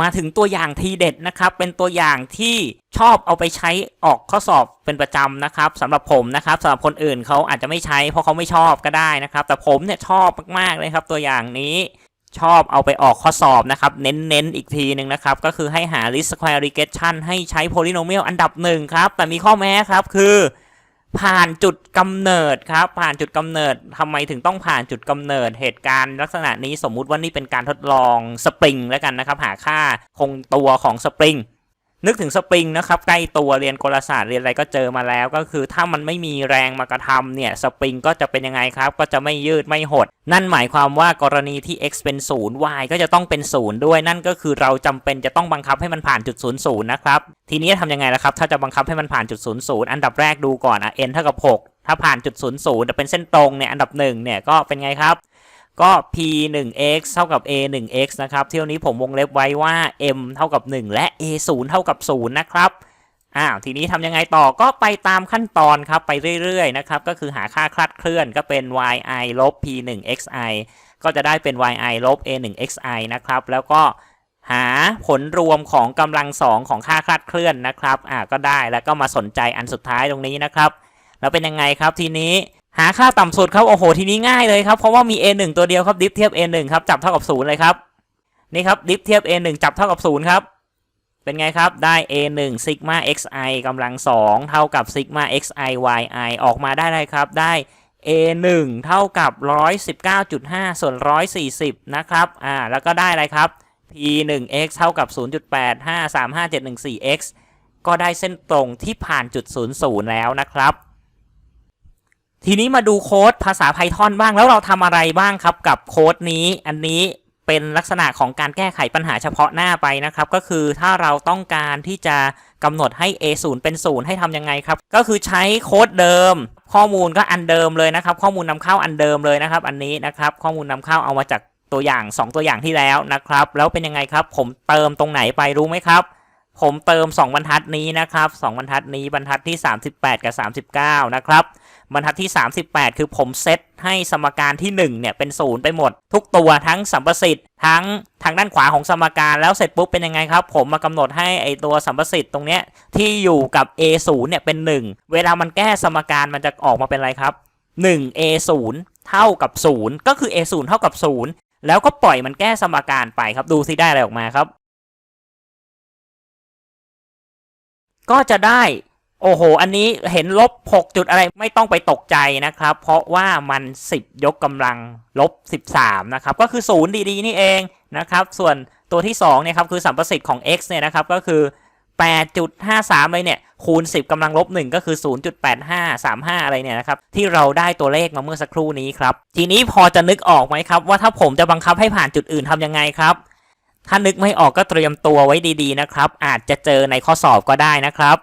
มาถึงตัวอย่างทีเด็ดนะครับ เป็นตัวอย่างที่ชอบเอาไปใช้ออกข้อสอบเป็นประจำนะครับสำหรับผมนะครับสำหรับคนอื่นเขาอาจจะไม่ใช้ เพราะเขาไม่ชอบก็ได้นะครับ แต่ผมเนี่ยชอบมากๆเลยครับ ตัวอย่างนี้ชอบเอาไปออกข้อสอบนะครับ เน้นๆอีกทีหนึ่งนะครับ ก็คือให้หา least square regression ให้ใช้ polynomial อันดับหนึ่งครับ แต่มีข้อแม้ครับคือ ผ่านจุดกำเนิดครับ ผ่านจุดกำเนิดทำไมถึงต้องผ่านจุดกำเนิดเหตุการณ์ลักษณะนี้สมมุติว่านี่เป็นการทดลองสปริงแล้วกันนะครับ หาค่าคงตัวของสปริง นึกถึงสปริงนะครับใกล้ตัวเรียนกลศาสตร์เรียนอะไรก็เจอมาแล้ว ก็คือถ้ามันไม่มีแรงมากระทำเนี่ยสปริงก็จะเป็นยังไงครับ ก็จะไม่ยืดไม่หด นั่นหมายความว่ากรณีที่ x เป็น 0 y ก็จะต้องเป็น 0 ด้วย นั่นก็คือเราจำเป็นจะต้องบังคับให้มันผ่านจุด0 0นะครับทีนี้ทำยังไงล่ะครับ ถ้าจะบังคับให้มันผ่านจุด0 0อันดับแรกดูก่อนอะ n เท่ากับ6ถ้าผ่านจุด0 0จะเป็นเส้นตรงเนี่ยอันดับ1เนี่ยก็เป็นไงครับ ก็ p 1 x เท่ากับ a 1 x นะครับ เที่ยวนี้ผมวงเล็บไว้ว่า m เท่ากับ 1 และ a 0เท่ากับ 0 นะครับอ้าวทีนี้ทำยังไงต่อก็ไปตามขั้นตอนครับ ไปเรื่อยๆนะครับ ก็คือหาค่าคลาดเคลื่อนก็เป็น yi ลบ p 1 xi ก็จะได้เป็น yi ลบ a 1 xi นะครับ แล้วก็หาผลรวมของกำลังสองของค่าคลาดเคลื่อนนะครับอ่าก็ได้แล้วก็มาสนใจอันสุดท้ายตรงนี้นะครับ แล้วเป็นยังไงครับทีนี้ หาค่าต่ำสุดครับโอ้โหทีนี้ง่ายเลยครับเพราะว่ามี a 1 ตัวเดียวครับดิฟเทียบ a 1 ครับจับเท่ากับ0เลยครับนี่ครับดิฟเทียบ a 1 จับเท่ากับ0ครับเป็นไงครับ ได้ a 1 ซิกมา xi กำลัง 2 เท่ากับซิกมา xi yi ออกมาได้เลยครับ ได้ a 1 เท่ากับ 119.5 ส่วน 140 นะครับ อ่า แล้วก็ได้อะไรครับ p 1 x เท่ากับ 0.8535714 x ก็ได้เส้นตรงที่ผ่านจุด 00 แล้วนะครับ ทีนี้มาดูโค้ดภาษา Python บ้างแล้วเราทำอะไรบ้างครับกับโค้ดนี้ อันนี้เป็นลักษณะของการแก้ไขปัญหาเฉพาะหน้าไปนะครับ ก็คือถ้าเราต้องการที่จะกำหนดให้ a 0 เป็น0ให้ทำยังไงครับ ก็คือใช้โค้ดเดิม ข้อมูลก็อันเดิมเลยนะครับ ข้อมูลนำเข้าอันเดิมเลยนะครับ อันนี้นะครับ ข้อมูลนำเข้าเอามาจากตัวอย่าง 2 ตัวอย่างที่แล้วนะครับ แล้วเป็นยังไงครับ ผมเติมตรงไหนไปรู้ไหมครับ ผมเติม 2 บรรทัดนี้นะครับ 2 บรรทัดนี้บรรทัดที่ 38 กับ 39 นะครับ บรรทัดที่ 38 คือผมเซตให้สมการที่ 1 เนี่ย เป็นศูนย์ไปหมด ทุกตัวทั้งสัมประสิทธิ์ทั้งทางด้านขวาของสมการแล้วเสร็จปุ๊บเป็นยังไงครับ ผมมากำหนดให้ไอตัวสัมประสิทธิ์ตรงเนี้ยที่อยู่กับ a 0เนี่ยเป็น 1 เวลามันแก้สมการมันจะออกมาเป็นอะไรครับ1 a 0เท่ากับ 0 ก็คือ a 0เท่ากับ 0 แล้วก็ปล่อยมันแก้สมการไปครับดูสิได้อะไรออกมาครับ ก็จะได้ โอ้โห อันนี้เห็นลบ 6 จุดอะไรไม่ต้องไปตกใจนะครับ เพราะว่ามัน 10 ยกกำลังลบ 13 นะครับ ก็คือ 0 ดีๆ นี่เองนะครับ ส่วนตัวที่2เนี่ยครับคือสัมประสิทธิ์ของ x เนี่ยนะครับ ก็คือ 8.53 เลยเนี่ย คูณ 10กำลังลบ 1 ก็คือ 0.8535 อะไรเนี่ยนะครับ ที่เราได้ตัวเลขมาเมื่อสักครู่นี้ครับ ทีนี้พอจะนึกออกไหมครับ ว่าถ้าผมจะบังคับให้ผ่านจุดอื่นทำยังไงครับถ้านึกไม่ออกก็เตรียมตัวไว้ดีๆนะครับ อาจจะเจอในข้อสอบก็ได้นะครับ